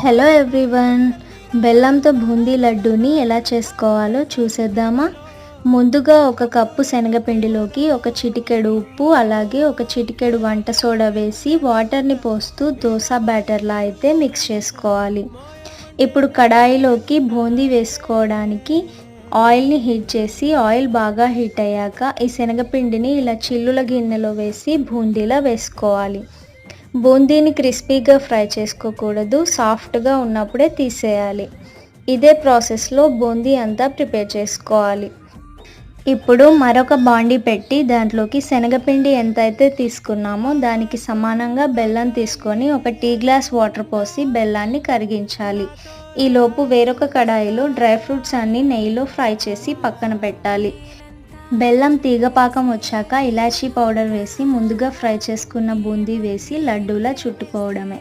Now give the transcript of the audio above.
Hello everyone బెల్లంతో బూందీ లడ్డూని ఎలా చేసుకోవాలో చూసేద్దామా? ముందుగా ఒక కప్పు శనగపిండిలోకి ఒక చిటికెడు ఉప్పు అలాగే ఒక చిటికెడు వంట సోడా వేసి వాటర్ని పోస్తూ దోశ బ్యాటర్లా అయితే మిక్స్ చేసుకోవాలి. ఇప్పుడు కడాయిలోకి బూందీ వేసుకోవడానికి ఆయిల్ని హీట్ చేసి ఆయిల్ బాగా హీట్ అయ్యాక ఈ శనగపిండిని ఇలా చిల్లుల గిన్నెలో వేసి బూందీలా వేసుకోవాలి. బూందీని క్రిస్పీగా ఫ్రై చేసుకోకూడదు సాఫ్ట్గా ఉన్నప్పుడే తీసేయాలి. ఇదే ప్రాసెస్లో బూందీ అంతా ప్రిపేర్ చేసుకోవాలి. ఇప్పుడు మరొక బాండి పెట్టి దాంట్లోకి శనగపిండి ఎంతైతే తీసుకున్నామో దానికి సమానంగా బెల్లం తీసుకొని ఒక టీ గ్లాస్ వాటర్ పోసి బెల్లాన్ని కరిగించాలి. ఈలోపు వేరొక కడాయిలో డ్రై ఫ్రూట్స్ అన్ని నెయ్యిలో ఫ్రై చేసి పక్కన పెట్టాలి. బెల్లం తీగపాకం వచ్చాక ఇలాచీ పౌడర్ వేసి ముందుగా ఫ్రై చేసుకున్న బూందీ వేసి లడ్డూలా చుట్టుకోవడమే.